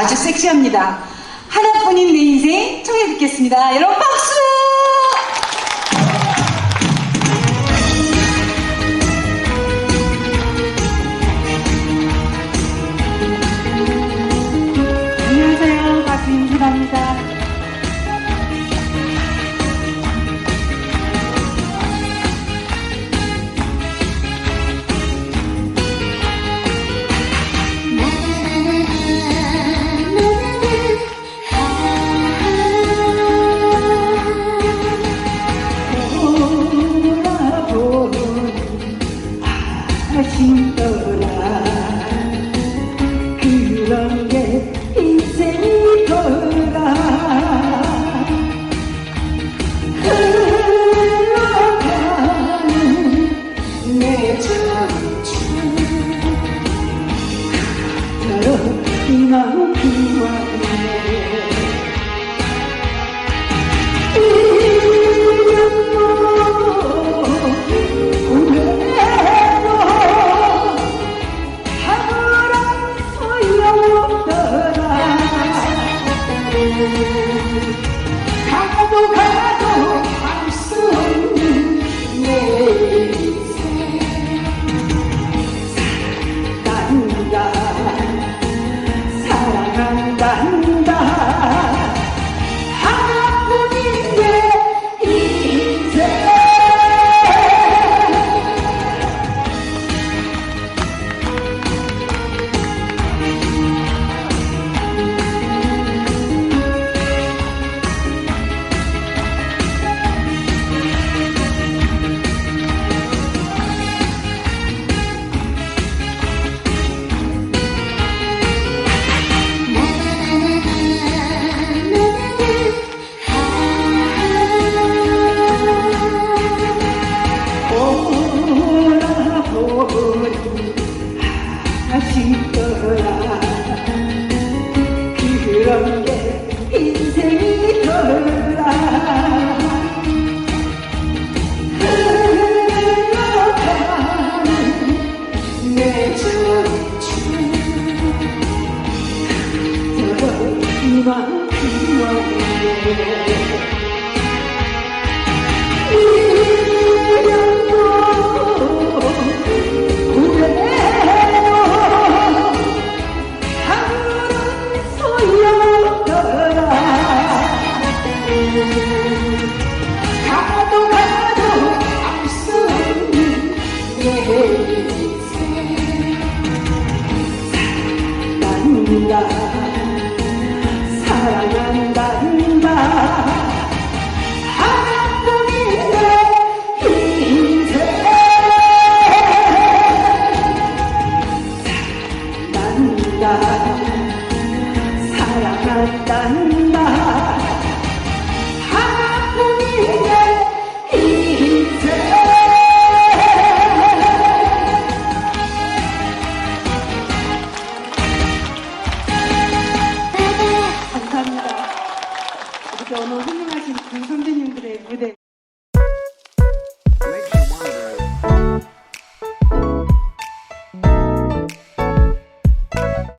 아주 섹시합니다. 하나뿐인 내 인생 청해 듣겠습니다. 여러분 박수! 아쉽더라. 그런 게 인생이더라 흘러가는 내 가 아쉽더라. 그런 게 인생이 더라. 흘러가는 내 그대로 이만큼 사랑한다. 사랑한단다 하나뿐인 내 인생 사랑한다. 사랑한단다 오늘 훌륭하신 두 선배님들의 무대